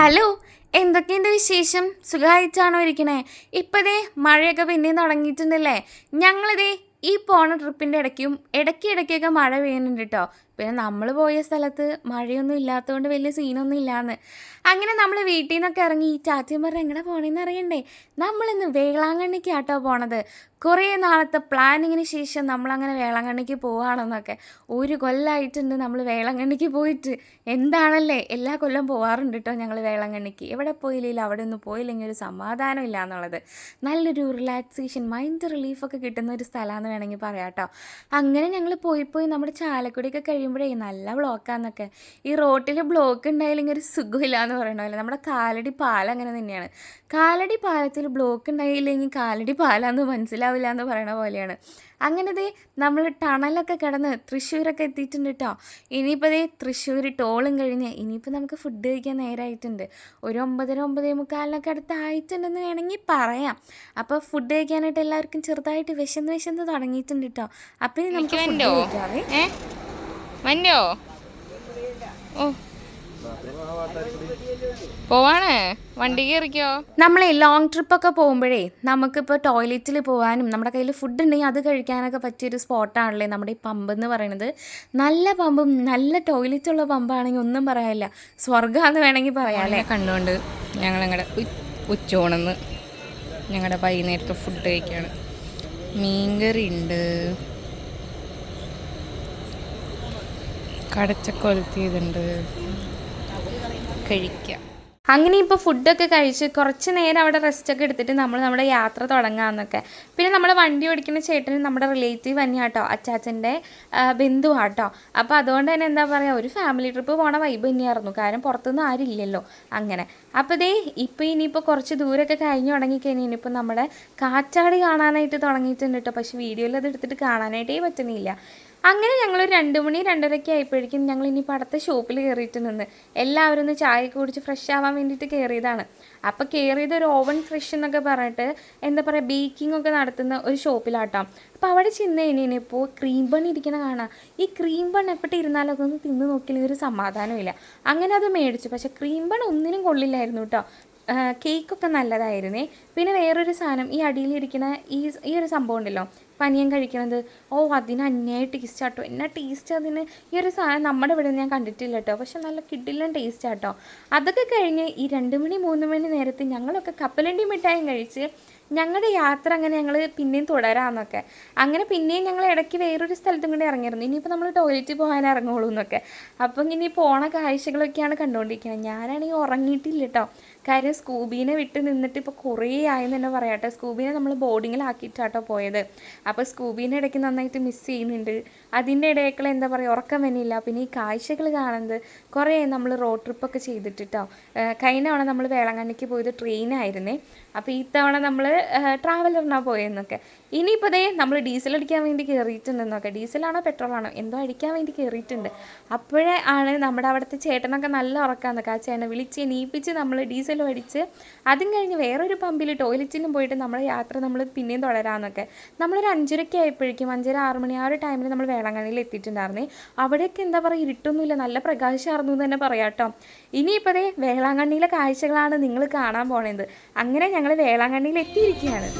Hello എന്തൊക്കെയുണ്ട് വിശേഷം? സുഖമായിട്ടാണോ ഇരിക്കണേ? ഇപ്പതേ മഴയൊക്കെ പിന്നെയും തുടങ്ങിയിട്ടുണ്ടല്ലേ? ഞങ്ങളിതേ ഈ പോണ ട്രിപ്പിന്റെ ഇടയ്ക്കും ഇടയ്ക്ക് ഇടയ്ക്കൊക്കെ മഴ പെയ്യുന്നുണ്ട് കേട്ടോ പിന്നെ നമ്മൾ പോയ സ്ഥലത്ത് മഴയൊന്നും ഇല്ലാത്തതുകൊണ്ട് വലിയ സീനൊന്നും ഇല്ലാന്ന്. അങ്ങനെ നമ്മൾ വീട്ടിൽ നിന്നൊക്കെ ഇറങ്ങി ഈ ചാറ്റിയും പറഞ്ഞ എങ്ങനെ പോണേന്ന് അറിയണ്ടേ? നമ്മളിന്ന് വേളാങ്കണ്ണിക്ക് ആട്ടോ പോണത്. കുറേ നാളത്തെ പ്ലാനിങ്ങിന് ശേഷം നമ്മളങ്ങനെ വേളാങ്കണ്ണിക്ക് പോവാണെന്നൊക്കെ. ഒരു കൊല്ലമായിട്ടുണ്ട് നമ്മൾ വേളാങ്കണ്ണിക്ക് പോയിട്ട്. എന്താണല്ലേ? എല്ലാ കൊല്ലം പോവാറുണ്ട് കേട്ടോ ഞങ്ങൾ വേളാങ്കണ്ണിക്ക്. എവിടെ പോയില്ലെങ്കിൽ അവിടെ ഒന്നും പോയില്ലെങ്കിൽ ഒരു സമാധാനം ഇല്ല എന്നുള്ളത് നല്ലൊരു റിലാക്സേഷൻ മൈൻഡ് റിലീഫൊക്കെ കിട്ടുന്ന ഒരു സ്ഥലമാണെന്ന് വേണമെങ്കിൽ പറയാം കേട്ടോ അങ്ങനെ ഞങ്ങൾ പോയി പോയി നമ്മുടെ ചാലക്കുടിയൊക്കെ കഴിയുമ്പോഴേ നല്ല ബ്ലോക്കാന്നൊക്കെ ഈ റോട്ടിൽ ബ്ലോക്ക് ഉണ്ടായില്ലെങ്കിൽ ഒരു സുഖമില്ല എന്ന് പറയണ പോലെ. നമ്മുടെ കാലടി പാലം അങ്ങനെ തന്നെയാണ്. കാലടി പാലത്തിൽ ബ്ലോക്ക് ഉണ്ടായില്ലെങ്കിൽ കാലടി പാലാന്ന് മനസ്സിലാവില്ല എന്ന് പറയണ പോലെയാണ്. അങ്ങനെ ദേ നമ്മൾ ടണലൊക്കെ കിടന്ന് തൃശ്ശൂരൊക്കെ എത്തിയിട്ടുണ്ട് കേട്ടോ ഇനിയിപ്പോൾ ദേ തൃശ്ശൂർ ടോളും കഴിഞ്ഞ് ഇനിയിപ്പോൾ നമുക്ക് ഫുഡ് കഴിക്കാൻ നേരമായിട്ടുണ്ട് ഒരു ഒമ്പതര ഒമ്പതേ മുക്കാലിനൊക്കെ അടുത്ത് ആയിട്ടുണ്ടെന്ന് വേണമെങ്കിൽ പറയാം. അപ്പോൾ ഫുഡ് കഴിക്കാനായിട്ട് എല്ലാവർക്കും ചെറുതായിട്ട് വിശന്ന് വിശന്ന് തുടങ്ങിയിട്ടുണ്ട് കേട്ടോ അപ്പോൾ ഇനി നമുക്ക് ഫുഡ് കഴിക്കാം കഴിക്കാവേ. മഞ്ഞോ? ഓ. പോവാണ്? വണ്ടി കയറിക്കോ നമ്മളെ ലോങ് ട്രിപ്പൊക്കെ പോകുമ്പോഴേ നമുക്കിപ്പോൾ ടോയ്ലറ്റിൽ പോകാനും നമ്മുടെ കയ്യിൽ ഫുഡ് ഉണ്ടെങ്കിൽ അത് കഴിക്കാനൊക്കെ പറ്റിയൊരു സ്പോട്ടാണല്ലേ നമ്മുടെ ഈ പമ്പ് എന്ന് പറയുന്നത് നല്ല പമ്പും നല്ല ടോയ്ലറ്റ് ഉള്ള പമ്പാണെങ്കിൽ ഒന്നും പറയാനില്ല. സ്വർഗമെന്ന് വേണമെങ്കിൽ പറയാമല്ലേ കണ്ടുകൊണ്ട് ഞങ്ങൾ ഞങ്ങളുടെ ഉച്ചോണെന്ന് ഞങ്ങളുടെ വൈകുന്നേരത്തെ ഫുഡ് കഴിക്കുകയാണ് മീൻകറി ഉണ്ട്. കടച്ചക്കൊലത്തിയതുണ്ട് കഴിക്കാം. അങ്ങനെ ഇപ്പോൾ ഫുഡൊക്കെ കഴിച്ച് കുറച്ച് നേരം അവിടെ റെസ്റ്റൊക്കെ എടുത്തിട്ട് നമ്മൾ നമ്മുടെ യാത്ര തുടങ്ങാമെന്നൊക്കെ പിന്നെ നമ്മൾ വണ്ടി ഓടിക്കുന്ന ചേട്ടന് നമ്മുടെ റിലേറ്റീവ് തന്നെയാട്ടോ അച്ചാച്ചന്റെ ബന്ധുവാട്ടോ. അപ്പോൾ അതുകൊണ്ട് തന്നെ എന്താ പറയുക ഒരു ഫാമിലി ട്രിപ്പ് പോണ വൈബ് തന്നെയായിരുന്നു. കാരണം പുറത്തുനിന്ന് ആരില്ലല്ലോ അങ്ങനെ. അപ്പോൾ ദേ ഇപ്പോൾ ഇനിയിപ്പോൾ കുറച്ച് ദൂരമൊക്കെ കഴിഞ്ഞ് തുടങ്ങിക്കഴിഞ്ഞാൽ ഇനിയിപ്പോൾ നമ്മുടെ കാറ്റാടി കാണാനായിട്ട് തുടങ്ങിയിട്ടുണ്ട് കേട്ടോ പക്ഷേ വീഡിയോയിൽ അത് എടുത്തിട്ട് കാണാനായിട്ടേ പറ്റുന്നില്ല. അങ്ങനെ ഞങ്ങൾ രണ്ട് മണി രണ്ടരയ്ക്ക് ആയപ്പോഴേക്കും ഞങ്ങൾ ഇനി അടുത്ത ഷോപ്പിൽ കയറിയിട്ട് നിന്ന്. എല്ലാവരും ഒന്ന് ചായ കുടിച്ച് ഫ്രഷ് ആവാൻ വേണ്ടിയിട്ട് കയറിയതാണ് അപ്പോൾ കയറിയത് ഒരു ഓവൻ ഫ്രഷ് എന്നൊക്കെ പറഞ്ഞിട്ട് എന്താ പറയുക ബേക്കിംഗ് ഒക്കെ നടത്തുന്ന ഒരു ഷോപ്പിലാട്ടോ അപ്പോൾ അവിടെ ചെന്ന് കഴിഞ്ഞപ്പോൾ ക്രീം ബൺ ഇരിക്കണ കാണാം. ഈ ക്രീം ബൺ എപ്പോഴും ഇരുന്നാലും അതൊന്ന് തിന്ന് നോക്കിയില്ലെങ്കിൽ ഒരു സമാധാനമില്ല അങ്ങനെ അത് മേടിച്ചു. പക്ഷേ ക്രീം ബൺ ഒന്നിനും കൊള്ളില്ലായിരുന്നു കേട്ടോ കേക്കൊക്കെ നല്ലതായിരുന്നേ. പിന്നെ വേറൊരു സാധനം ഈ അടിയിലിരിക്കുന്ന ഈ ഈ ഒരു സംഭവം ഉണ്ടല്ലോ. പനിയം കഴിക്കണത്. ഓ അതിന് അന്യായ ടേസ്റ്റ് ആട്ടോ. എന്നാ ടേസ്റ്റ് അതിന്? ഈ ഒരു സാധനം നമ്മുടെ ഇവിടെ ഞാൻ കണ്ടിട്ടില്ല കേട്ടോ പക്ഷെ നല്ല കിഡിലും ടേസ്റ്റ് ആട്ടോ. അതൊക്കെ കഴിഞ്ഞ് ഈ രണ്ട് മണി മൂന്ന് മണി നേരത്തെ ഞങ്ങളൊക്കെ കപ്പലണ്ടി മിഠായും കഴിച്ച് ഞങ്ങളുടെ യാത്ര അങ്ങനെ ഞങ്ങൾ പിന്നെയും തുടരാമെന്നൊക്കെ. അങ്ങനെ പിന്നെയും ഞങ്ങൾ ഇടയ്ക്ക് വേറൊരു സ്ഥലത്തും കൂടി ഇറങ്ങിയിരുന്നു. ഇനിയിപ്പോൾ നമ്മൾ ടോയ്ലറ്റിൽ പോകാൻ ഇറങ്ങുള്ളൂ എന്നൊക്കെ. അപ്പം ഇനി പോണ കാഴ്ചകളൊക്കെയാണ് കണ്ടുകൊണ്ടിരിക്കുന്നത്. ഞാനാണെങ്കിൽ ഉറങ്ങിയിട്ടില്ല കേട്ടോ കാര്യം സ്കൂബീനെ വിട്ട് നിന്നിട്ട് ഇപ്പോൾ കുറേ ആയെന്ന് തന്നെ പറയാട്ടെ സ്കൂബീനെ നമ്മൾ ബോർഡിങ്ങിലാക്കിയിട്ടാട്ടോ പോയത്. അപ്പോൾ സ്കൂബീനെ ഇടയ്ക്ക് നന്നായിട്ട് മിസ് ചെയ്യുന്നുണ്ട്. അതിന്റെ ഇടയ്ക്കുള്ള എന്താ പറയുക ഉറക്കം വന്നില്ല. പിന്നെ ഈ കാഴ്ചകൾ കാണുന്നത് കുറേ നമ്മൾ റോഡ് ട്രിപ്പൊക്കെ ചെയ്തിട്ടിട്ടോ. കഴിഞ്ഞ തവണ നമ്മൾ വേളാങ്കണ്ണിക്ക് പോയത് ട്രെയിനായിരുന്നേ അപ്പോൾ ഈ തവണ നമ്മൾ ട്രാവലറിനാണ് പോയെന്നൊക്കെ. ഇനിയിപ്പോൾ ദേ നമ്മൾ ഡീസൽ അടിക്കാൻ വേണ്ടി കയറിയിട്ടുണ്ടെന്നൊക്കെ ഡീസലാണോ പെട്രോളാണോ എന്തോ അടിക്കാൻ വേണ്ടി കയറിയിട്ടുണ്ട് അപ്പോഴേ ആണ് നമ്മുടെ അവിടുത്തെ ചേട്ടനൊക്കെ നല്ല ഉറക്കാന്നൊക്കെ ആ ചേട്ടനെ വിളിച്ച് എണീപ്പിച്ച് നമ്മൾ ഡീസലും അടിച്ച് അതും കഴിഞ്ഞ് വേറൊരു പമ്പിൽ ടോയ്ലറ്റിലും പോയിട്ട് നമ്മുടെ യാത്ര നമ്മൾ പിന്നെയും തുടരാമെന്നൊക്കെ നമ്മളൊരു അഞ്ചരയ്ക്ക് ആയപ്പോഴേക്കും അഞ്ചര ആറ് മണി ആ ഒരു ടൈമിൽ നമ്മൾ വേളാങ്കണ്ണിയിൽ എത്തിയിട്ടുണ്ടായിരുന്നേ. അവിടെയൊക്കെ എന്താ പറയുക ഇരുട്ടൊന്നുമില്ല. നല്ല പ്രകാശമായിരുന്നു എന്ന് തന്നെ പറയാം കേട്ടോ ഇനിയിപ്പോൾ ദേ വേളാങ്കണ്ണിയിലെ കാഴ്ചകളാണ് നിങ്ങൾ കാണാൻ പോണത്. അങ്ങനെ ഞങ്ങൾ വേളാങ്കണ്ണിയിൽ എത്തിയിരിക്കുകയാണ്.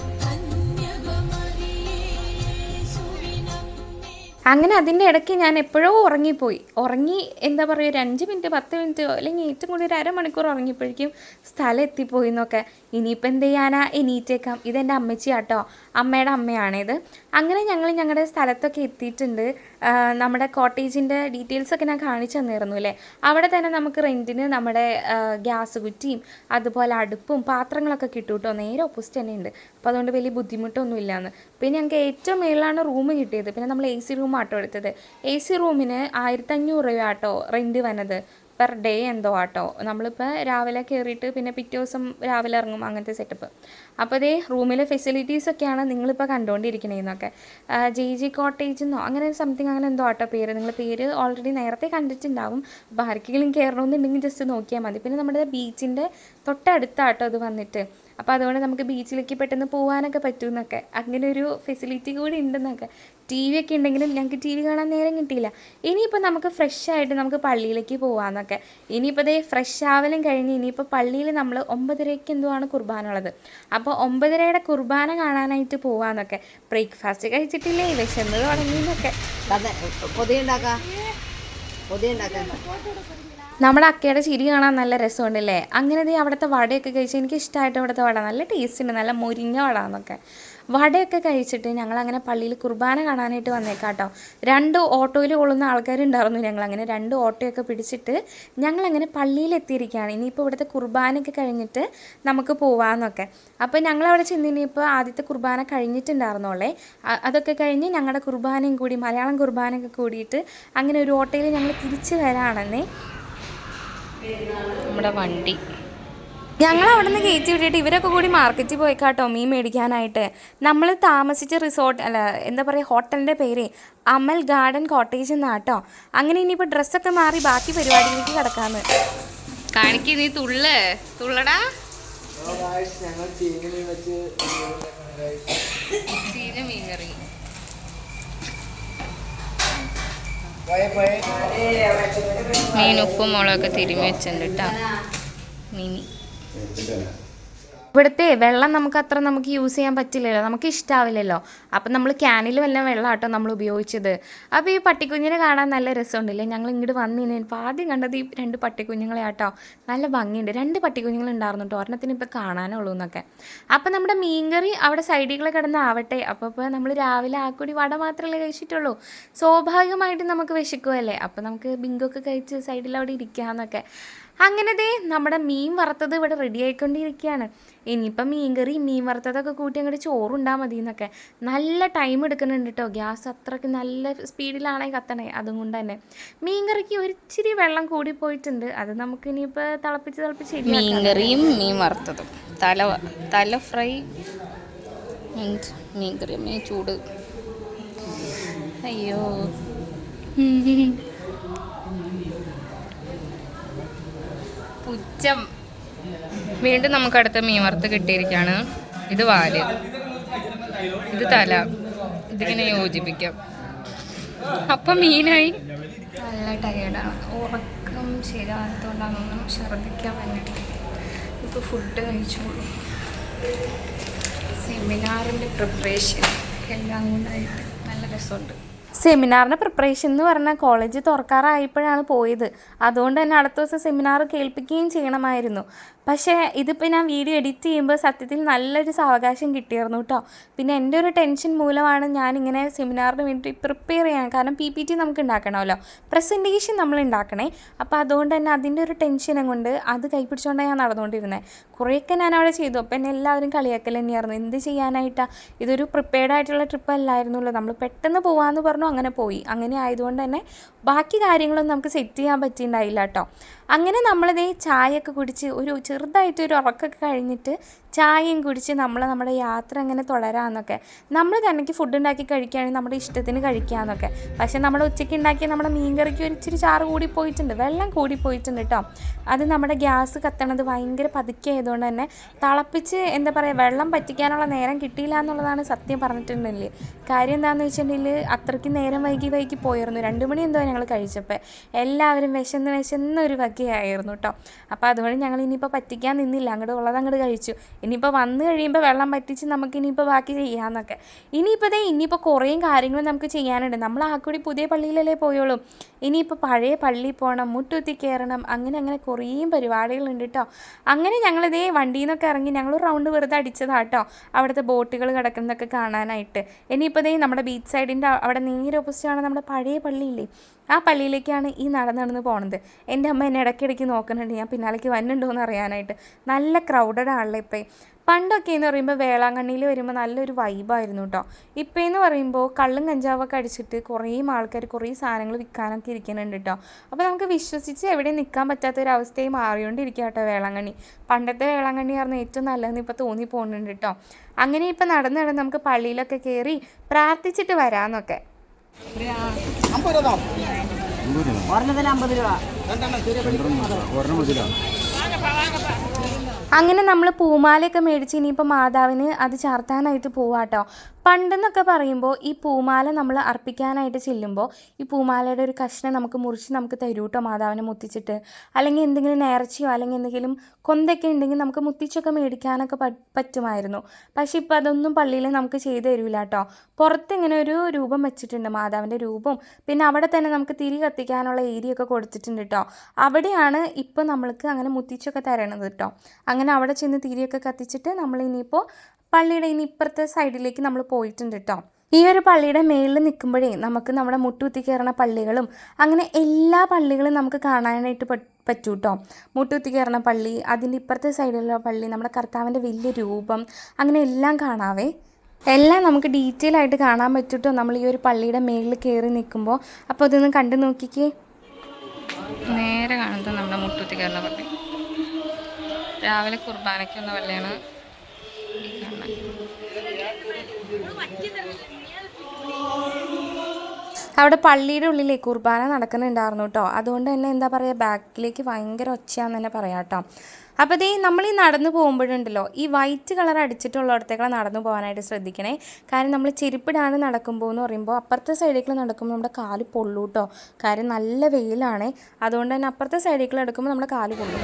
അങ്ങനെ അതിന്റെ ഇടയ്ക്ക് ഞാൻ എപ്പോഴോ ഉറങ്ങിപ്പോയി. ഉറങ്ങി എന്താ പറയുക ഒരു അഞ്ച് മിനിറ്റ് പത്ത് മിനിറ്റ് അല്ലെങ്കിൽ ഏറ്റവും കൂടുതൽ ഒരു അരമണിക്കൂർ ഉറങ്ങിയപ്പോഴേക്കും സ്ഥലം എത്തിപ്പോയി എന്നൊക്കെ. ഇനിയിപ്പോൾ എന്ത് ചെയ്യാനാ? എണീറ്റേക്കാം. ഇതെന്റെ അമ്മച്ചിയാട്ടോ. അമ്മയുടെ അമ്മയാണിത്. അങ്ങനെ ഞങ്ങൾ ഞങ്ങളുടെ സ്ഥലത്തൊക്കെ എത്തിയിട്ടുണ്ട്. നമ്മുടെ കോട്ടേജിന്റെ ഡീറ്റെയിൽസൊക്കെ ഞാൻ കാണിച്ചു തന്നിരുന്നു അല്ലേ? അവിടെ തന്നെ നമുക്ക് റെന്റിന് നമ്മുടെ ഗ്യാസ് കുറ്റിയും അതുപോലെ അടുപ്പും പാത്രങ്ങളൊക്കെ കിട്ടും കേട്ടോ നേരെ ഓപ്പോസിറ്റ് തന്നെ ഉണ്ട് അപ്പോൾ അതുകൊണ്ട് വലിയ ബുദ്ധിമുട്ടൊന്നും ഇല്ലാന്ന്. പിന്നെ ഞങ്ങൾക്ക് ഏറ്റവും മേളിലാണ് റൂം കിട്ടിയത്. പിന്നെ നമ്മൾ എ സി റൂം ആട്ടോ എടുത്തത്. എ സി റൂമിന് ആയിരത്തഞ്ഞൂറ് രൂപ ആട്ടോ റെന്റ് വന്നത്. പെർ ഡേ എന്തോ ആട്ടോ. നമ്മളിപ്പോൾ രാവിലെ കയറിയിട്ട് പിന്നെ പിറ്റേ ദിവസം രാവിലെ ഇറങ്ങും അങ്ങനത്തെ സെറ്റപ്പ് അപ്പോൾ അതേ റൂമിലെ ഫെസിലിറ്റീസൊക്കെയാണ് നിങ്ങളിപ്പോൾ കണ്ടുകൊണ്ടിരിക്കണേന്നൊക്കെ ജെ ജി കോട്ടേജ് എന്നോ അങ്ങനെ സംതിങ് അങ്ങനെ എന്തോ ആട്ടോ പേര്. നിങ്ങൾ പേര് ഓൾറെഡി നേരത്തെ കണ്ടിട്ടുണ്ടാവും. അപ്പോൾ ആർക്കെങ്കിലും കയറണമെന്നുണ്ടെങ്കിൽ ജസ്റ്റ് നോക്കിയാൽ മതി. പിന്നെ നമ്മുടെ ബീച്ചിന്റെ തൊട്ടടുത്താട്ടോ ഇത് വന്നിട്ട്. അപ്പോൾ അതുകൊണ്ട് നമുക്ക് ബീച്ചിലേക്ക് പെട്ടെന്ന് പോകാനൊക്കെ പറ്റുമെന്നൊക്കെ അങ്ങനെ ഒരു ഫെസിലിറ്റി കൂടി ഉണ്ടെന്നൊക്കെ. ടി വി ഒക്കെ ഉണ്ടെങ്കിലും ഞങ്ങൾക്ക് ടി വി കാണാൻ നേരം കിട്ടിയില്ല. ഇനിയിപ്പോൾ നമുക്ക് ഫ്രഷ് ആയിട്ട് നമുക്ക് പള്ളിയിലേക്ക് പോകാമെന്നൊക്കെ ഇനിയിപ്പോൾ ദേ ഫ്രഷ് ആവലും കഴിഞ്ഞ് ഇനിയിപ്പോൾ പള്ളിയിൽ നമ്മൾ ഒമ്പതരയ്ക്ക് എന്തുവാണ് കുർബാന ഉള്ളത് അപ്പോൾ ഒമ്പതരയുടെ കുർബാന കാണാനായിട്ട് പോകാമെന്നൊക്കെ ബ്രേക്ക്ഫാസ്റ്റ് കഴിച്ചിട്ടില്ലേ? വിശന്ന് തുടങ്ങിയെന്നൊക്കെ പൊതിയ ഉണ്ടാക്കാം പൊതിയ ഉണ്ടാക്കാം നമ്മുടെ അക്കയുടെ ചിരി കാണാൻ നല്ല രസമുണ്ടല്ലേ? അങ്ങനെ ദേ അവിടുത്തെ വടയൊക്കെ കഴിച്ച് എനിക്ക് ഇഷ്ടമായിട്ട് അവിടുത്തെ വട. നല്ല ടേസ്റ്റ് ഉണ്ട് നല്ല മുരിഞ്ഞ വട എന്നൊക്കെ വടയൊക്കെ കഴിച്ചിട്ട് ഞങ്ങൾ അങ്ങനെ പള്ളിയിൽ കുർബാന കാണാനായിട്ട് വന്നേക്കാട്ടോ. രണ്ട് ഓട്ടോയിൽ കൊള്ളുന്ന ആൾക്കാരുണ്ടായിരുന്നു ഞങ്ങൾ അങ്ങനെ രണ്ട് ഓട്ടോയൊക്കെ പിടിച്ചിട്ട് ഞങ്ങൾ അങ്ങനെ പള്ളിയിൽ എത്തിയിരിക്കുകയാണ്. ഇനിയിപ്പോൾ ഇവിടുത്തെ കുർബാനയൊക്കെ കഴിഞ്ഞിട്ട് നമുക്ക് പോവാമെന്നൊക്കെ അപ്പോൾ ഞങ്ങൾ അവിടെ ചെന്ന് ഇനിയിപ്പോൾ ആദ്യത്തെ കുർബാന കഴിഞ്ഞിട്ടുണ്ടായിരുന്നോളേ അതൊക്കെ കഴിഞ്ഞ് ഞങ്ങളുടെ കുർബാനയും കൂടി മലയാളം കുർബാനയൊക്കെ കൂടിയിട്ട് അങ്ങനെ ഒരു ഓട്ടോയിൽ ഞങ്ങൾ തിരിച്ച് വരാണെന്നേ നമ്മുടെ വണ്ടി. ഞങ്ങൾ അവിടെ നിന്ന് കയറ്റി വിട്ടിട്ട് ഇവരൊക്കെ കൂടി മാർക്കറ്റിൽ പോയി കേട്ടോ മീൻ മേടിക്കാനായിട്ട്. നമ്മൾ താമസിച്ച റിസോർട്ട് അല്ല എന്താ പറയുക ഹോട്ടലിന്റെ പേര് അമൽ ഗാർഡൻ കോട്ടേജ് എന്നാട്ടോ അങ്ങനെ ഇനിയിപ്പോൾ ഡ്രസ്സൊക്കെ മാറി ബാക്കി പരിപാടിയിലേക്ക് കിടക്കാമെന്ന് കാണിക്ക് നീ തുള്ള്. തുള്ളടാ. ഞങ്ങൾ മീൻ ഉപ്പും മുളകൊക്കെ തിരുമ്മി വെച്ചിട്ടുണ്ട് കേട്ടോ മിനി. ഇവിടുത്തെ വെള്ളം നമുക്ക് അത്ര നമുക്ക് യൂസ് ചെയ്യാൻ പറ്റില്ലല്ലോ. നമുക്ക് ഇഷ്ടാവില്ലല്ലോ. അപ്പം നമ്മൾ ക്യാനിൽ വല്ല വെള്ളം ആട്ടോ നമ്മൾ ഉപയോഗിച്ചത്. അപ്പോൾ ഈ പട്ടിക്കുഞ്ഞിനെ കാണാൻ നല്ല രസമുണ്ടല്ലേ? ഞങ്ങൾ ഇങ്ങോട്ട് വന്നിന്. ഇപ്പോൾ ആദ്യം കണ്ടത് ഈ രണ്ട് പട്ടിക്കുഞ്ഞുങ്ങളെ ആട്ടോ നല്ല ഭംഗിയുണ്ട്. രണ്ട് പട്ടിക്കുഞ്ഞുങ്ങൾ ഉണ്ടായിരുന്നു കേട്ടോ ഒരെണ്ണത്തിന് ഇപ്പോൾ കാണാനുള്ളൂ എന്നൊക്കെ അപ്പം നമ്മുടെ മീൻകറി അവിടെ സൈഡിൽ കിടന്നാവട്ടെ. അപ്പോൾ ഇപ്പോൾ നമ്മൾ രാവിലെ ആ കൂടി വട മാത്രമല്ലേ കഴിച്ചിട്ടുള്ളൂ. സ്വാഭാവികമായിട്ടും നമുക്ക് വിശക്കുമല്ലേ അപ്പോൾ നമുക്ക് ബിങ്കൊക്കെ കഴിച്ച് സൈഡിൽ അവിടെ ഇരിക്കാമെന്നൊക്കെ അങ്ങനെ ദേ നമ്മുടെ മീൻ വറുത്തത് ഇവിടെ റെഡി ആയിക്കൊണ്ടിരിക്കുകയാണ്. ഇനിയിപ്പം മീൻ കറി മീൻ വറുത്തതൊക്കെ കൂട്ടി അങ്ങോട്ട് ചോറുണ്ടാൽ മതി എന്നൊക്കെ നല്ല ടൈം എടുക്കുന്നുണ്ട് കേട്ടോ ഗ്യാസ് അത്രയ്ക്ക് നല്ല സ്പീഡിലാണേ കത്തണേ. അതും കൊണ്ട് തന്നെ. മീൻ കറിക്ക് ഒരിച്ചിരി വെള്ളം കൂടി പോയിട്ടുണ്ട്. അത് നമുക്ക് ഇനിയിപ്പോൾ തിളപ്പിച്ച് തിളപ്പിച്ച് മീൻ കറിയും മീൻ വറുത്തതും. തല തല ഫ്രൈ മീൻ കറിയും മീൻ ചൂട്. അയ്യോ. പുച്ഛം. വീണ്ടും നമുക്ക് അടുത്ത മീൻ വറുത്ത് കിട്ടിയിരിക്കുകയാണ് ഇത് വാൽ. ഇത് തല. ഇതിങ്ങനെ യോജിപ്പിക്കാം. അപ്പം മീനായി. നല്ല ടയേർഡാണ് ഉറക്കം ശരിയാകാത്തതുകൊണ്ടാണെന്നും ഛർദ്ദിക്കാൻ വേണ്ടിയിട്ട് ഇപ്പൊ ഫുഡ് കഴിച്ചോളൂ സെമിനാറിന്റെ പ്രിപ്പറേഷൻ എല്ലാം കൊണ്ടായിട്ട് നല്ല രസമുണ്ട്. സെമിനാറിന്റെ പ്രിപ്പറേഷൻ എന്ന് പറഞ്ഞാൽ കോളേജ് തുറക്കാറായപ്പോഴാണ് പോയത്. അതുകൊണ്ട് തന്നെ അടുത്ത ദിവസം സെമിനാർ കേൾപ്പിക്കുകയും ചെയ്യണമായിരുന്നു. പക്ഷേ ഇതിപ്പോൾ ഞാൻ വീഡിയോ എഡിറ്റ് ചെയ്യുമ്പോൾ സത്യത്തിൽ നല്ലൊരു സാവകാശം കിട്ടിയിരുന്നു കേട്ടോ. പിന്നെ എന്റെ ഒരു ടെൻഷൻ മൂലമാണ് ഞാനിങ്ങനെ സെമിനാറിന് വേണ്ടി പ്രിപ്പയർ ചെയ്യാൻ. കാരണം പി പി ടി നമുക്ക് ഉണ്ടാക്കണമല്ലോ. പ്രസന്റേഷൻ നമ്മൾ ഉണ്ടാക്കണേ. അപ്പോൾ അതുകൊണ്ട് തന്നെ അതിന്റെ ഒരു ടെൻഷനും കൊണ്ട് അത് കൈപ്പിടിച്ചുകൊണ്ടാണ് ഞാൻ നടന്നുകൊണ്ടിരുന്നത് കുറേയൊക്കെ ഞാൻ അവിടെ ചെയ്തു. അപ്പോൾ എന്നെ എല്ലാവരും കളിയാക്കൽ തന്നെയായിരുന്നു. എന്ത് ചെയ്യാനായിട്ടാണ് ഇതൊരു പ്രിപ്പയർഡ് ആയിട്ടുള്ള ട്രിപ്പ് അല്ലായിരുന്നുള്ളൂ. നമ്മൾ പെട്ടെന്ന് പോകാമെന്ന് പറഞ്ഞു അങ്ങനെ പോയി. അങ്ങനെ ആയതുകൊണ്ട് തന്നെ ബാക്കി കാര്യങ്ങളൊന്നും നമുക്ക് സെറ്റ് ചെയ്യാൻ പറ്റിയിട്ടുണ്ടായില്ല കേട്ടോ. അങ്ങനെ നമ്മളിതേ ചായയൊക്കെ കുടിച്ച് ഒരു ഒരു ഉറക്കമൊക്കെ കഴിഞ്ഞിട്ട് ചായയും കുടിച്ച് നമ്മൾ നമ്മുടെ യാത്ര അങ്ങനെ തുടരാമെന്നൊക്കെ നമ്മൾ തന്നെക്ക് ഫുഡ് ഉണ്ടാക്കി കഴിക്കുകയാണെങ്കിൽ നമ്മുടെ ഇഷ്ടത്തിന് കഴിക്കാമെന്നൊക്കെ പക്ഷേ നമ്മൾ ഉച്ചയ്ക്ക് ഉണ്ടാക്കിയ നമ്മുടെ മീൻകറിക്ക് ഒരു ഇച്ചിരി ചാറ് കൂടി പോയിട്ടുണ്ട്. വെള്ളം കൂടി പോയിട്ടുണ്ട് കേട്ടോ അത് നമ്മുടെ ഗ്യാസ് കത്തണത് ഭയങ്കര പതുക്കെ ആയതുകൊണ്ട് തന്നെ തിളപ്പിച്ച് എന്താ പറയുക വെള്ളം പറ്റിക്കാനുള്ള നേരം കിട്ടിയില്ല എന്നുള്ളതാണ് സത്യം പറഞ്ഞിട്ടുണ്ടെങ്കിൽ കാര്യം എന്താണെന്ന് വെച്ചിട്ടുണ്ടെങ്കിൽ അത്രയ്ക്ക് നേരം വൈകി വൈകി പോയിരുന്നു. രണ്ട് മണി എന്തോ ഞങ്ങൾ കഴിച്ചപ്പോൾ എല്ലാവരും വിശന്ന് വിശന്നൊരു വകയായിരുന്നു കേട്ടോ അപ്പോൾ അതുകൊണ്ട് ഞങ്ങൾ ഇനിയിപ്പോൾ പറ്റിക്കാൻ നിന്നില്ല. അങ്ങോട്ട് ഉള്ളത് അങ്ങോട്ട് കഴിച്ചു. ഇനിയിപ്പോൾ വന്നു കഴിയുമ്പോൾ വെള്ളം പറ്റിച്ച് നമുക്ക് ഇനിയിപ്പോൾ ബാക്കി ചെയ്യാമെന്നൊക്കെ ഇനിയിപ്പോൾ ദേ ഇനിയിപ്പോൾ കുറേ കാര്യങ്ങൾ നമുക്ക് ചെയ്യാനുണ്ട്. നമ്മൾ ആ കൂടി പുതിയ പള്ളിയിലല്ലേ പോയോളൂ. ഇനിയിപ്പോൾ പഴയ പള്ളിയിൽ പോകണം മുട്ടുത്തി കയറണം അങ്ങനെ അങ്ങനെ കുറേ പരിപാടികളുണ്ട് കേട്ടോ അങ്ങനെ ഞങ്ങളിതേ വണ്ടിയിൽ നിന്നൊക്കെ ഇറങ്ങി ഞങ്ങൾ റൗണ്ട് വെറുതെ അടിച്ചതാണ് കേട്ടോ അവിടുത്തെ ബോട്ടുകൾ കിടക്കുന്നതൊക്കെ കാണാനായിട്ട്. ഇനിയിപ്പോൾ ദേ നമ്മുടെ ബീച്ച് സൈഡിന്റെ അവിടെ നേരെ ഓപ്പോസിറ്റാണ് നമ്മുടെ പഴയ പള്ളിയില്ലേ ആ പള്ളിയിലേക്കാണ് ഈ നടന്ന് നടന്ന് പോണത്. എന്റെ അമ്മ എന്നെ ഇടയ്ക്കിടയ്ക്ക് നോക്കുന്നുണ്ട് ഞാൻ പിന്നാലേക്ക് വന്നുണ്ടോ എന്ന് അറിയാനായിട്ട്. നല്ല ക്രൗഡഡ് ആണല്ലോ ഇപ്പം. പണ്ടൊക്കെ എന്ന് പറയുമ്പോൾ വേളാങ്കണ്ണിയിൽ വരുമ്പോൾ നല്ലൊരു വൈബായിരുന്നു കേട്ടോ ഇപ്പം എന്ന് പറയുമ്പോൾ കള്ളും കഞ്ചാവൊക്കെ അടിച്ചിട്ട് കുറേ ആൾക്കാർ കുറേ സാധനങ്ങൾ വിൽക്കാനൊക്കെ ഇരിക്കുന്നുണ്ട് കേട്ടോ അപ്പോൾ നമുക്ക് വിശ്വസിച്ച് എവിടെ നിൽക്കാൻ പറ്റാത്ത ഒരു അവസ്ഥയായി മാറിയോണ്ടിരിക്കുക കേട്ടോ വേളാങ്കണ്ണി. പണ്ടത്തെ വേളാങ്കണ്ണി ആയിരുന്നു ഏറ്റവും നല്ലതെന്ന് ഇപ്പോൾ തോന്നി പോകുന്നുണ്ട് കേട്ടോ അങ്ങനെ ഇപ്പം നടന്ന് നടന്ന് നമുക്ക് പള്ളിയിലൊക്കെ കയറി പ്രാർത്ഥിച്ചിട്ട് വരാമെന്നൊക്കെ ഒരെണ്ണത്തിന് അമ്പത് രൂപ? അങ്ങനെ നമ്മൾ പൂമാലയൊക്കെ മേടിച്ച് ഇനിയിപ്പോൾ മാതാവിന് അത് ചാർത്താനായിട്ട് പോവാട്ടോ. പണ്ടെന്നൊക്കെ പറയുമ്പോൾ ഈ പൂമാല നമ്മൾ അർപ്പിക്കാനായിട്ട് ചെല്ലുമ്പോൾ ഈ പൂമാലയുടെ ഒരു കഷ്ണം നമുക്ക് മുറിച്ച് നമുക്ക് തരൂ കേട്ടോ മാതാവിനെ മുത്തിച്ചിട്ട്. അല്ലെങ്കിൽ എന്തെങ്കിലും നേർച്ചയോ അല്ലെങ്കിൽ എന്തെങ്കിലും കൊന്തൊക്കെ ഉണ്ടെങ്കിൽ നമുക്ക് മുത്തിച്ചൊക്കെ മേടിക്കാനൊക്കെ പറ്റുമായിരുന്നു. പക്ഷെ ഇപ്പോൾ അതൊന്നും പള്ളിയിൽ നമുക്ക് ചെയ്തു തരില്ല കേട്ടോ പുറത്ത് ഇങ്ങനെ ഒരു രൂപം വെച്ചിട്ടുണ്ട് മാതാവിന്റെ രൂപം. പിന്നെ അവിടെ തന്നെ നമുക്ക് തിരി കത്തിക്കാനുള്ള ഏരിയ ഒക്കെ കൊടുത്തിട്ടുണ്ട് കേട്ടോ അവിടെയാണ് ഇപ്പോൾ നമ്മൾക്ക് അങ്ങനെ മുത്തിച്ചൊക്കെ തരണത് കേട്ടോ അങ്ങനെ അവിടെ ചെന്ന് തിരിയൊക്കെ കത്തിച്ചിട്ട് നമ്മൾ ഇനിയിപ്പോൾ പള്ളിയുടെ ഇനി ഇപ്പുറത്തെ സൈഡിലേക്ക് നമ്മൾ പോയിട്ടുണ്ട് കേട്ടോ ഈ ഒരു പള്ളിയുടെ മേളിൽ നിൽക്കുമ്പോഴേ നമുക്ക് നമ്മുടെ മുട്ടുകുത്തി കയറുന്ന പള്ളികളും അങ്ങനെ എല്ലാ പള്ളികളും നമുക്ക് കാണാനായിട്ട് പറ്റൂ കേട്ടോ മുട്ടുകുത്തി കയറുന്ന പള്ളി അതിന്റെ ഇപ്പുറത്തെ സൈഡിലുള്ള പള്ളി നമ്മുടെ കർത്താവിന്റെ വലിയ രൂപം അങ്ങനെ എല്ലാം കാണാവേ. എല്ലാം നമുക്ക് ഡീറ്റെയിൽ ആയിട്ട് കാണാൻ പറ്റൂട്ടോ നമ്മൾ ഈ ഒരു പള്ളിയുടെ മേളിൽ കയറി നിൽക്കുമ്പോൾ. അപ്പോൾ അതൊന്ന് കണ്ടു നോക്കിക്കേ. നേരെ കാണുന്നത് നമ്മുടെ മുട്ടുകുത്തി കയറുന്ന പള്ളി. രാവിലെ കുർബാനയ്ക്ക് വന്ന പള്ളിയാണ്. അവിടെ പള്ളിയുടെ ഉള്ളിലേ കുർബാന നടക്കുന്നുണ്ടായിരുന്നു കേട്ടോ അതുകൊണ്ട് തന്നെ എന്താ പറയുക ബാക്കിലേക്ക് ഭയങ്കര ഒച്ചയാന്ന് തന്നെ പറയാം കേട്ടോ അപ്പോൾ ദേ നമ്മൾ ഈ നടന്നു പോകുമ്പോഴുണ്ടല്ലോ ഈ വൈറ്റ് കളർ അടിച്ചിട്ടുള്ളിടത്തേക്കാൾ നടന്നു പോകാനായിട്ട് ശ്രദ്ധിക്കണേ. കാര്യം നമ്മൾ ചെരുപ്പിടാണ് നടക്കുമ്പോൾ എന്ന് പറയുമ്പോൾ അപ്പുറത്തെ സൈഡിലേക്ക് നടക്കുമ്പോൾ നമ്മുടെ കാൽ പൊള്ളൂ കേട്ടോ കാര്യം നല്ല വെയിലാണ്. അതുകൊണ്ട് തന്നെ അപ്പുറത്തെ സൈഡിലേക്ക് നടക്കുമ്പോൾ നമ്മുടെ കാൽ പൊള്ളും.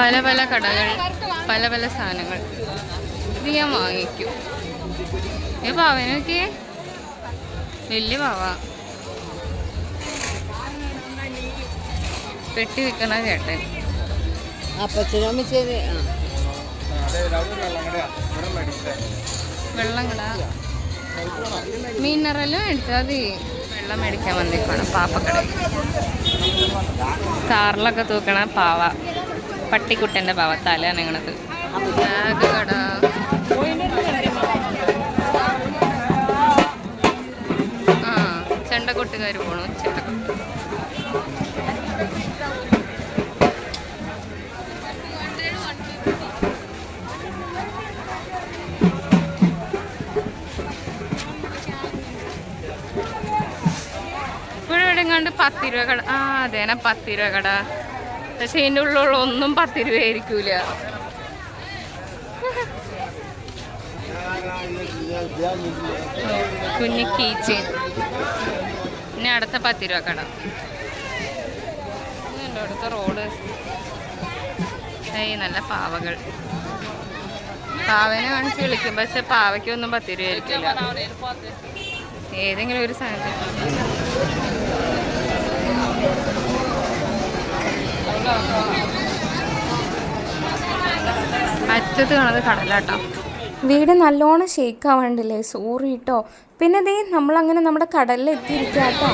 പല പല കടകൾ പല പല സാധനങ്ങൾ. ഇത് ഞാൻ വാങ്ങിക്കും. ഈ പാവനൊക്കെ വലിയ പാവ. പെട്ടി വിൽക്കണ ചേട്ടൻ അപ്പച്ചനമ്മച്ചേരി വെള്ളം കട. മിനറലും മേടിച്ചാൽ മതി. വെള്ളം മേടിക്കാൻ വന്നേക്കാണ് പാപ്പക്കട കാറിലൊക്കെ തൂക്കണ പാവ. പട്ടിക്കുട്ടന്റെ പാവ തല ഇങ്ങനത് ബാഗ് കട ചെണ്ടക്കൊട്ടുകാർ പോണു. ഇവിടെ കണ്ട് പത്ത് രൂപ കട ആ അതേന പത്ത് രൂപ കട. പക്ഷെ ഇതിന്റെ ഉള്ളിലുള്ള ഒന്നും പത്ത് രൂപ ആയിരിക്കൂല. കുഞ്ഞി കീച്ചൻ. പിന്നെ അടുത്ത പത്ത് രൂപ കട അടുത്ത റോഡ് ഏയ് നല്ല പാവകൾ. പാവനെ കാണിച്ച് വിളിക്കും. പക്ഷെ പാവയ്ക്കൊന്നും പത്ത് രൂപ ആയിരിക്കില്ല. ഏതെങ്കിലും ഒരു സാധനം അറ്റത്ത് കാണുന്നത് കടലാട്ടോ. വീട് നല്ലോണം ഷേക്ക് ആവാണ്ടില്ലേ സോറി കേട്ടോ പിന്നെ ദേ നമ്മളങ്ങനെ നമ്മുടെ കടലിൽ എത്തിയിരിക്കുക കേട്ടോ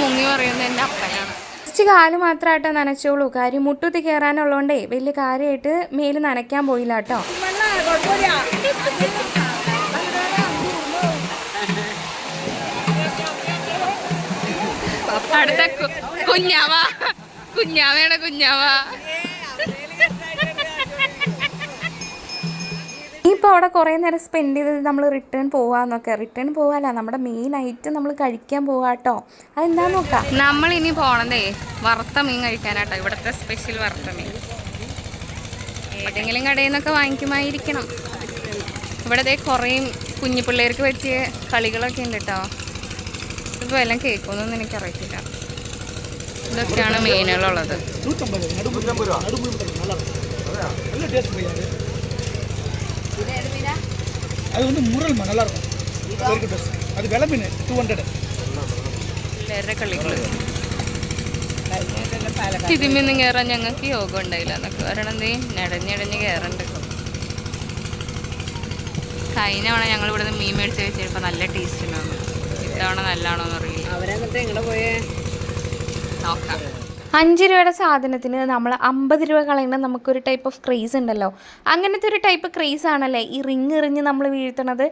മുങ്ങി പറയുന്നത് എന്റെ അപ്പനാണ് ജസ്റ്റ് കാൽ മാത്രമായിട്ടോ നനച്ചോളൂ. കാര്യം മുട്ടുത്തി കയറാനുള്ളതുകൊണ്ടേ വലിയ കാര്യമായിട്ട് മേൽ നനയ്ക്കാൻ പോയില്ല കേട്ടോ അടുത്ത കുഞ്ഞാവ. കുഞ്ഞാവയാണ് കുഞ്ഞാവ. ഇപ്പോൾ അവിടെ കുറേ നേരം സ്പെൻഡ് ചെയ്തത് നമ്മൾ റിട്ടേൺ പോവാന്നൊക്കെ. റിട്ടേൺ പോവാല്ല നമ്മുടെ മെയിൻ ഐറ്റം നമ്മൾ കഴിക്കാൻ പോവാട്ടോ. അതെന്താ നോക്കാം? നമ്മൾ ഇനി പോണതേ വറുത്ത മീൻ കഴിക്കാനാട്ടോ. ഇവിടുത്തെ സ്പെഷ്യൽ വറുത്ത മീൻ. ഏതെങ്കിലും കടയിൽ നിന്നൊക്കെ വാങ്ങിക്കുമായിരിക്കണം. ഇവിടത്തെ കുറേ കുഞ്ഞു പിള്ളേർക്ക് പറ്റിയ കളികളൊക്കെ ഉണ്ട് കേട്ടോ ഇപ്പോൾ എല്ലാം കേൾക്കുമെന്നൊന്നും എനിക്കറിയത്തില്ല. ഇതൊക്കെയാണ് മീനുകളുള്ളത് அது வந்து முரல்மா நல்லா இருக்கும் வெரி குட் அது விலை மீன் டூ ஹண்ட்ரட் പിള്ളേരുടെ കളികൾ ഇതിമൊന്നും കയറാൻ ഞങ്ങൾക്ക് യോഗം ഉണ്ടായില്ല എന്നൊക്കെ പറയണത് ഞടഞ്ഞടഞ്ഞ് കയറണ്ട് കഴിഞ്ഞ തവണ ഞങ്ങൾ ഇവിടെ മീൻ മേടിച്ച് വെച്ചപ്പോൾ നല്ല ടേസ്റ്റ് ഉണ്ടായിരുന്നു ഇത്തവണ നല്ലതാണോ എന്ന് അറിയില്ല അവരെന്നിട്ട് എങ്ങനെ പോയേ നോക്കാം അഞ്ച് രൂപയുടെ സാധനത്തിന് നമ്മൾ അമ്പത് രൂപ കളയുന്ന നമുക്കൊരു ടൈപ്പ് ഓഫ് ക്രേസ് ഉണ്ടല്ലോ. അങ്ങനത്തെ ഒരു ടൈപ്പ് ക്രേസ് ആണല്ലേ ഈ റിങ് എറിഞ്ഞ് നമ്മൾ വീഴ്ത്തണത്?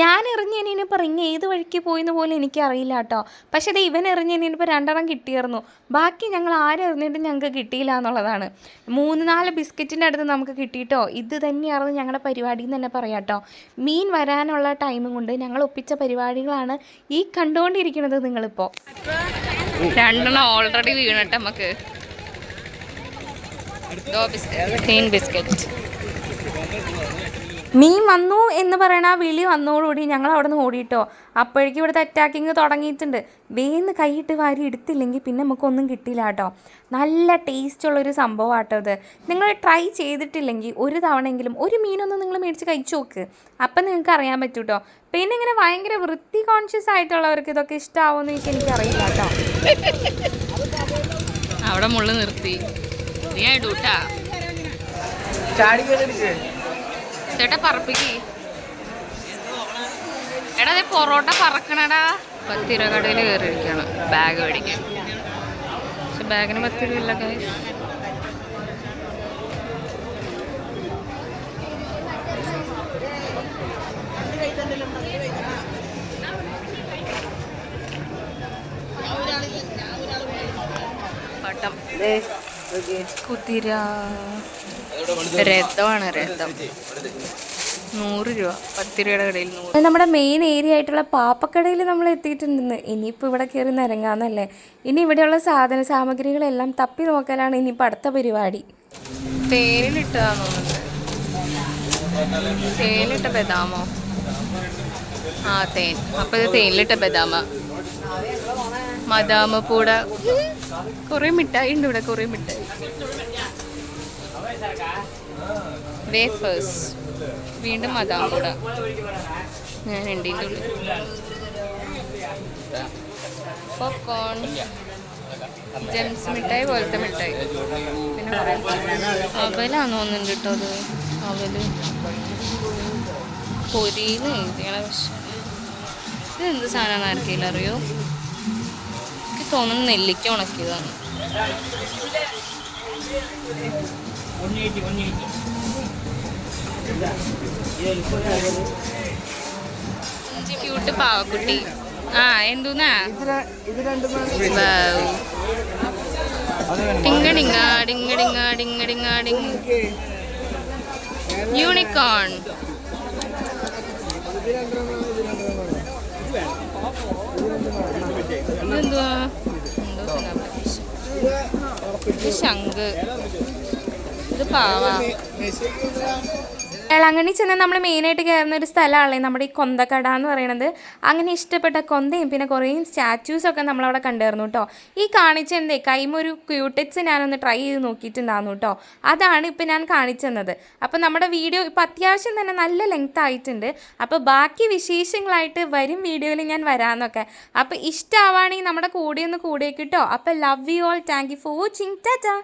ഞാൻ എറിഞ്ഞ് ഇനിയിപ്പോൾ റിങ് ഏത് വഴിക്ക് പോയെന്ന് പോലും എനിക്കറിയില്ല കേട്ടോ. പക്ഷേ അത് ഇവൻ എറിഞ്ഞ് ഇനിയിപ്പോൾ രണ്ടെണ്ണം കിട്ടിയിരുന്നു ബാക്കി ഞങ്ങൾ ആരെറിഞ്ഞിട്ടും ഞങ്ങൾക്ക് കിട്ടിയില്ല എന്നുള്ളതാണ്. മൂന്ന് നാല് ബിസ്ക്കറ്റിന്റെ അടുത്ത് നമുക്ക് കിട്ടിയിട്ടോ? ഇത് തന്നെയായിരുന്നു ഞങ്ങളുടെ പരിപാടി എന്ന് തന്നെ പറയാം കേട്ടോ. മീൻ വരാനുള്ള ടൈമും കൊണ്ട് ഞങ്ങൾ ഒപ്പിച്ച പരിപാടികളാണ് ഈ കണ്ടുകൊണ്ടിരിക്കുന്നത് നിങ്ങളിപ്പോൾ രണ്ടെണ്ണം ഓൾറെഡി വീണിട്ട് നമുക്ക്. ബിസ്ക്കറ്റ് മീൻ വന്നു എന്ന് പറയണ ആ വിളി വന്നോടുകൂടി ഞങ്ങൾ അവിടെ നിന്ന് ഓടിയിട്ടോ അപ്പോഴേക്കും ഇവിടുത്തെ അറ്റാക്കിങ് തുടങ്ങിയിട്ടുണ്ട്. വേന്ന് കൈയിട്ട് വാരി എടുത്തില്ലെങ്കിൽ പിന്നെ നമുക്കൊന്നും കിട്ടില്ല കേട്ടോ. നല്ല ടേസ്റ്റ് ഉള്ളൊരു സംഭവം ആട്ടോ ഇത്. നിങ്ങൾ ട്രൈ ചെയ്തിട്ടില്ലെങ്കിൽ ഒരു തവണയെങ്കിലും ഒരു മീനൊന്നും നിങ്ങൾ മേടിച്ച് കഴിച്ചു നോക്ക്. അപ്പം നിങ്ങൾക്ക് അറിയാൻ പറ്റൂ കേട്ടോ പിന്നെ ഇങ്ങനെ ഭയങ്കര വൃത്തി കോൺഷ്യസ് ആയിട്ടുള്ളവർക്ക് ഇതൊക്കെ ഇഷ്ടമാവുമെന്ന് എനിക്ക് എനിക്കറിയില്ല കേട്ടോ അവിടെ മുള്ളു നിർത്തി. നീ ഇടൂട്ടാ ചേട്ടാ പറപ്പിക്ക്. എടാ അതെ പൊറോട്ട പറക്കണടാ. പത്ത് രൂപ കടയിൽ കയറിയിരിക്കുകയാണ് ബാഗ് മേടിക്കാൻ. പക്ഷെ ബാഗിന് പത്ത് രൂപ ഇല്ല guys. പട്ടം കുതിര. രഥമാണ് രഥം. നൂറ് രൂപ. പത്ത് രൂപയുടെ കടയിൽ നൂറ് നമ്മുടെ മെയിൻ ഏരിയ ആയിട്ടുള്ള പാപ്പക്കടയിൽ നമ്മൾ എത്തിയിട്ടുണ്ടെന്ന്. ഇനിയിപ്പോൾ ഇവിടെ കയറി നിരങ്ങാന്നല്ലേ. ഇനി ഇവിടെയുള്ള സാധന സാമഗ്രികളെല്ലാം തപ്പി നോക്കലാണ് ഇനിയിപ്പോൾ അടുത്ത പരിപാടി. തേനിലിട്ടതാന്ന് തോന്നുന്നത് തേനിലിട്ട ബദാമോ? ആ തേൻ. അപ്പൊ ഇത് തേനിലിട്ട ബദാമ. മദാമ പൂട കുറെ മിഠായി ഉണ്ട് ഇവിടെ കുറെ മിഠായി. വേഫേഴ്സ്. വീണ്ടും പൂട ഞാൻ ഉണ്ട് ഇതിന്റെ ഉള്ളിൽ. പോപ്കോൺ ജെംസ് മിഠായി പോലത്തെ മിഠായി. പിന്നെ അവലാന്ന് തോന്നുന്നുണ്ട് കേട്ടോ അത്. അവൽ. എഴുതിയാണ് പക്ഷെ ഇത് എന്ത് സാധനമാണെന്ന് ആർക്കെങ്കിലും അറിയോ? തോന്നുന്നു നെല്ലിക്ക ഉണക്കിയതാണ്. ക്യൂട്ട് പാവക്കുട്ടി. ആ എന്തൂന്നാ? ഡിങ്ങ യൂണിക്കോൺ. ഇതെന്തുവാ? ഇത് ശംഖ്. ഇത് പാവ. വേളാങ്കണ്ണി ചെന്ന് നമ്മൾ മെയിനായിട്ട് കയറുന്ന ഒരു സ്ഥലമാണല്ലേ നമ്മുടെ ഈ കൊന്തക്കട എന്ന് പറയുന്നത് അങ്ങനെ ഇഷ്ടപ്പെട്ട കൊന്തയും പിന്നെ കുറേ സ്റ്റാച്യൂസൊക്കെ നമ്മളവിടെ കണ്ടുവരുന്നു കേട്ടോ. ഈ കാണിച്ചെന്തേ കൈമൊരു ക്യൂട്ടിക്സ് ഞാനൊന്ന് ട്രൈ ചെയ്ത് നോക്കിയിട്ടുണ്ടായിരുന്നു കേട്ടോ. അതാണ് ഇപ്പം ഞാൻ കാണിച്ചെന്നത് അപ്പോൾ നമ്മുടെ വീഡിയോ ഇപ്പം അത്യാവശ്യം തന്നെ നല്ല ലെങ്ത് ആയിട്ടുണ്ട്. അപ്പോൾ ബാക്കി വിശേഷങ്ങളായിട്ട് വരും വീഡിയോയിൽ ഞാൻ വരാമെന്നൊക്കെ. അപ്പോൾ ഇഷ്ടമാവുകയാണെങ്കിൽ നമ്മുടെ കൂടെ ഒന്ന് കൂടെ കിട്ടോ. അപ്പോൾ love you all thank you for watching tata